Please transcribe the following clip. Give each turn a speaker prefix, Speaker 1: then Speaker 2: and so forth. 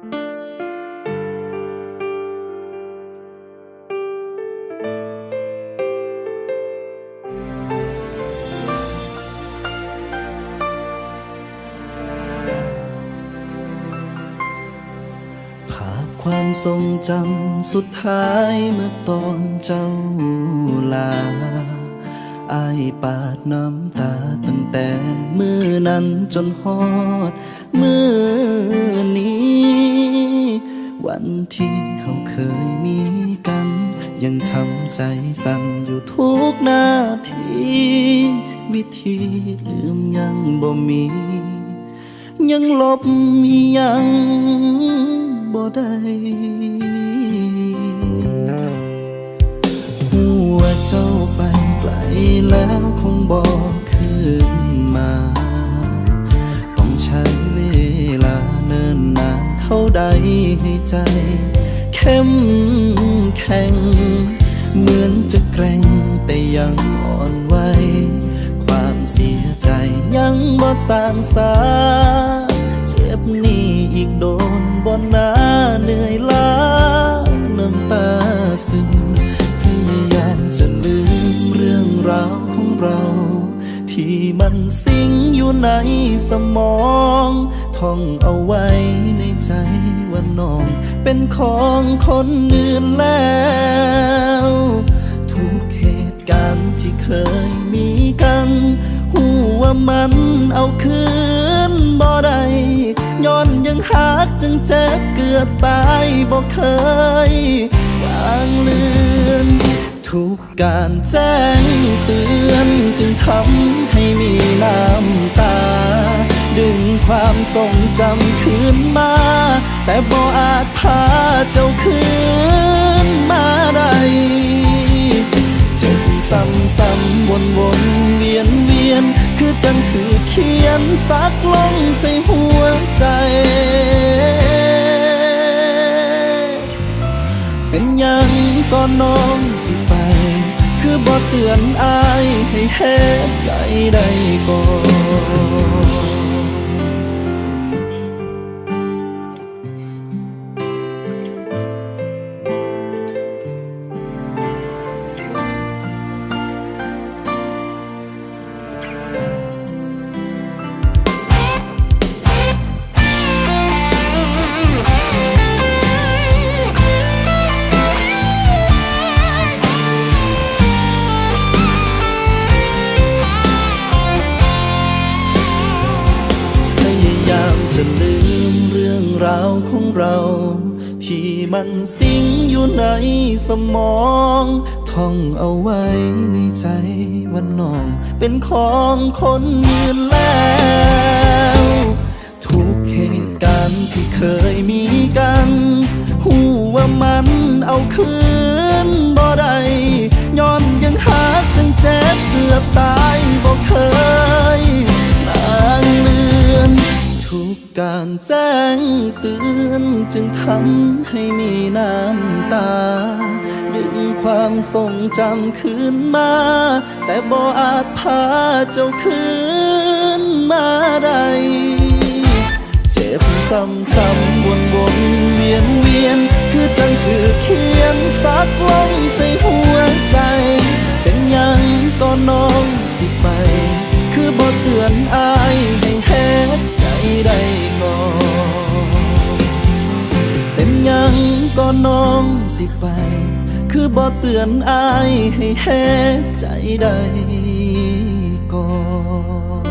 Speaker 1: ภาพความทรงจำสุดท้ายเมื่อตอนเจ้าลาอายปาดน้ำตาตั้งแต่มือนั้นจนฮอดมือนี้ วันที่เราเคยมีกัน ยังทำใจสั่นอยู่ทุกนาที วิธีลืมยังบ่มี ยังลบอียังบ่ได้หัวเจ้าไปไกลแล้วคงบ่คืนมา ท่าใดให้ใจ เข้มแข็ง เหมือนจะแกร่งแต่ยังอ่อนไหวความเสียใจยังบ่สางสา สิงอยู่ในสมองท่องเอาไว้ในใจว่าน้อง เป็นของคนอื่นแล้ว ทุกเหตุการณ์ที่เคยมีกันหูว่ามันเอาคืนบ่ได้ย้อนยังหักจึงเจ็บเกือบตายบ่เคยวางเลือน ทุกการแจ้งเตือนจึงทำให้มีน้ำตา ดึงความทรงจำคืนมา แต่บ่อาจพาเจ้าคืนมาได้เจ็บซ้ำซ้ำวนวนเวียนเวียน คือจังถือเขียนซักลงใส่หัวใจเป็นยังก็น้องสิ คือบ่เตือนอายให้เฮ็ดใจได้ก่อน ราวของเรา ที่มันสิงอยู่ในสมอง ท่องเอาไว้ในใจว่าน้อง เป็นของคนอื่นแล้ว ทุกเหตุการณ์ที่เคยมีกันหูว่ามันเอาคืน จึงทำให้มีน้ำตา ดึงความทรงจำคืนมา แต่บ่อาจพาเจ้าคืนมาได้เจ็บซ้ำซ้ำวนวนเวียนเวียน คือจังถือเขียนซักลงใส่หัวใจ เป็นยังก็น้องสิไป คือบ่เตือนอายให้เฮ็ดใจได้ก่อน น้องสิไป คือบ่เตือนอายให้เฮ็ดใจได้ก่อน